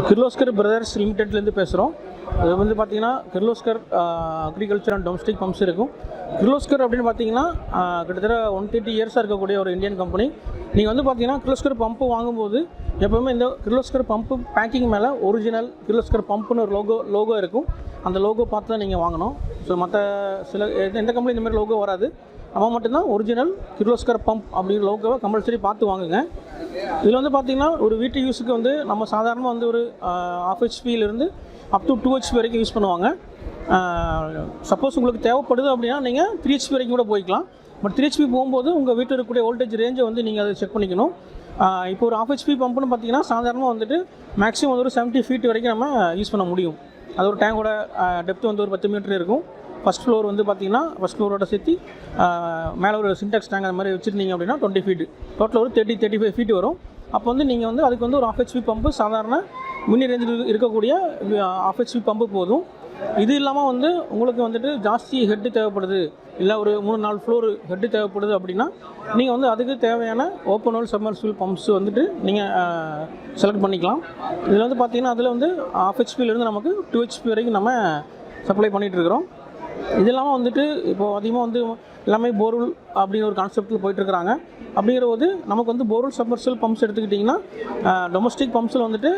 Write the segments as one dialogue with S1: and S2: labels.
S1: Kirloskar brothers லிமிடெட்லேருந்து பேசுகிறோம் அது வந்து பார்த்தீங்கன்னா Kirloskar agriculture and domestic pumps இருக்கும். கிர்லோஸ்கர் அப்படின்னு பார்த்தீங்கன்னா கிட்டத்தட்ட ஒன் தேர்ட்டி இயர்ஸாக இருக்கக்கூடிய ஒரு இந்தியன் கம்பெனி நீங்கள் வந்து பார்த்தீங்கன்னா கிர்லோஸ்கர் பம்பு வாங்கும்போது எப்போவுமே இந்த கிர்லோஸ்கர் பம்பு பேக்கிங் மேலே ஒரிஜினல் கிர்லோஸ்கர் பம்புன்னு ஒரு லோகோ லோகோ இருக்கும். அந்த லோகோ பார்த்து தான் நீங்கள் வாங்கணும். ஸோ மற்ற சில எந்த- எந்த கம்பெனி இந்த மாதிரி லோகோ வராது. நம்ம மட்டும்தான் ஒரிஜினல் கிர்லோஸ்கர் பம்ப் அப்படிங்கிற லோகோவை கம்பல்சரி பார்த்து வாங்குங்க. இதில் வந்து பார்த்திங்கன்னா ஒரு வீட்டு யூஸுக்கு வந்து நம்ம சாதாரணமாக வந்து ஒரு ஆஃப் ஹெச்பியிலேருந்து அப் டு டூ ஹெச்பி வரைக்கும் யூஸ் பண்ணுவாங்க. சப்போஸ் உங்களுக்கு தேவைப்படுது அப்படின்னா நீங்கள் த்ரீ ஹெச்பி வரைக்கும் கூட போய்க்கலாம். பட் த்ரீ ஹெச்பி போகும்போது உங்கள் வீட்டில் இருக்கக்கூடிய வோல்டேஜ் ரேஞ்சை வந்து நீங்கள் அதை செக் பண்ணிக்கணும். இப்போ ஒரு ஆஃப் ஹெச்பி பம்புன்னு பார்த்தீங்கன்னா சாதாரணமாக வந்துட்டு மேக்ஸிமம் வந்து ஒரு செவன்ட்டி ஃபீட் வரைக்கும் நம்ம யூஸ் பண்ண முடியும். அது ஒரு டேங்கோட டெப்த் வந்து ஒரு பத்து மீட்டர் இருக்கும். ஃபஸ்ட் ஃப்ளோர் வந்து பார்த்தீங்கன்னா ஃபஸ்ட் ஃப்ளோரோட சேர்த்து மேலே ஒரு சின்டெக்ஸ் டேங்க் அந்த மாதிரி வச்சுருந்தீங்க அப்படின்னா டுவெண்ட்டி ஃபீட் டோட்டல் ஒரு தேர்ட்டி தேர்ட்டி ஃபைவ் ஃபீட் வரும். அப்போ வந்து நீங்கள் வந்து அதுக்கு வந்து ஒரு ஆஃப் ஹெச்பி பம்பு சாதாரண மினி ரேஞ்சில் இருக்கக்கூடிய ஆஃப் ஹெச்பி பம்பு போதும். இது இல்லாமல் வந்து உங்களுக்கு வந்துட்டு ஜாஸ்தி ஹெட்டு தேவைப்படுது. இல்லை ஒரு மூணு நாலு ஃப்ளோர் ஹெட்டு தேவைப்படுது அப்படின்னா நீங்கள் வந்து அதுக்கு தேவையான ஓப்பன் ஹோல் சம்மர்சிபிள் பம்ப்ஸ் வந்துட்டு நீங்கள் செலக்ட் பண்ணிக்கலாம். இதில் வந்து பார்த்தீங்கன்னா அதில் வந்து ஆஃப்ஹெச்பிலேருந்து நமக்கு டூ ஹெச்பி வரைக்கும் நம்ம சப்ளை பண்ணிகிட்டு இருக்கிறோம். இது இல்லாமல் வந்துட்டு இப்போது அதிகமாக வந்து எல்லாமே போர்வெல் அப்படிங்கிற ஒரு கான்செப்டில் போயிட்டுருக்குறாங்க அப்படிங்கிற போது நமக்கு வந்து போர்வெல் சப்மர்சல் பம்ப்ஸ் எடுத்துக்கிட்டிங்கன்னா டொமஸ்டிக் பம்ப்ஸில் வந்துட்டு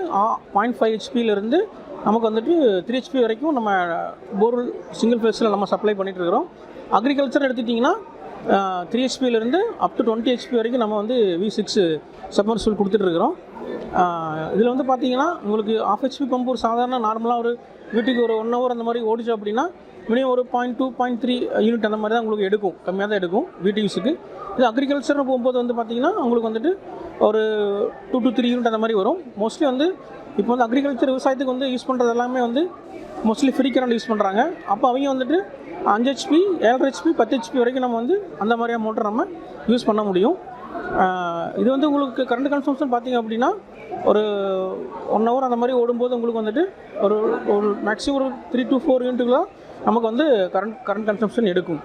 S1: பாயிண்ட் ஃபைவ் ஹெச்பியிலேருந்து நமக்கு வந்துட்டு த்ரீ ஹெச்பி வரைக்கும் நம்ம போர்வெல் சிங்கிள் ஃபேஸில் நம்ம சப்ளை பண்ணிகிட்ருக்கிறோம் அக்ரிகல்ச்சர் எடுத்துக்கிட்டிங்கன்னா த்ரீ ஹெச்பியிலேருந்து அப் டு டுவெண்ட்டி ஹெச்பி வரைக்கும் நம்ம வந்து வி சிக்ஸ் சப்மர்சல் கொடுத்துட்ருக்குறோம் இதில் வந்து பார்த்தீங்கன்னா உங்களுக்கு ஆஃப் ஹெச்பி பம்ப் ஒரு சாதாரண நார்மலாக ஒரு வீட்டுக்கு ஒரு ஒன் ஹவர் அந்த மாதிரி ஓடிச்சு அப்படின்னா மினிமம் ஒரு point two point three unit அந்த மாதிரி தான் உங்களுக்கு எடுக்கும். கம்மியாக தான் எடுக்கும் வீட்டு யூஸுக்கு இது அக்ரிகல்ச்சர்னு போகும்போது வந்து பார்த்திங்கன்னா உங்களுக்கு வந்துட்டு ஒரு டூ டூ த்ரீ யூனிட் அந்த மாதிரி வரும். மோஸ்ட்லி வந்து இப்போ வந்து அக்ரிகல்ச்சர் விவசாயத்துக்கு வந்து யூஸ் பண்ணுறது எல்லாமே வந்து மோஸ்ட்லி ஃப்ரீ கரண்ட் யூஸ் பண்ணுறாங்க அப்போ அவங்க வந்துட்டு அஞ்சு ஹெச்பி ஏழரை ஹெச்பி பத்து ஹெச்பி வரைக்கும் நம்ம வந்து அந்த மாதிரியான மோட்டர் நம்ம யூஸ் பண்ண முடியும். இது வந்து உங்களுக்கு கரண்ட் கன்சம்ஷன் பார்த்தீங்க அப்படின்னா ஒரு ஒன் ஹவர் அந்த மாதிரி ஓடும்போது உங்களுக்கு வந்துட்டு ஒரு ஒரு மேக்ஸிமம் ஒரு த்ரீ டு ஃபோர் யூனிட்டுக்குலாம் நமக்கு வந்து கரண்ட் கரண்ட் கன்சம்ஷன் எடுக்கும்.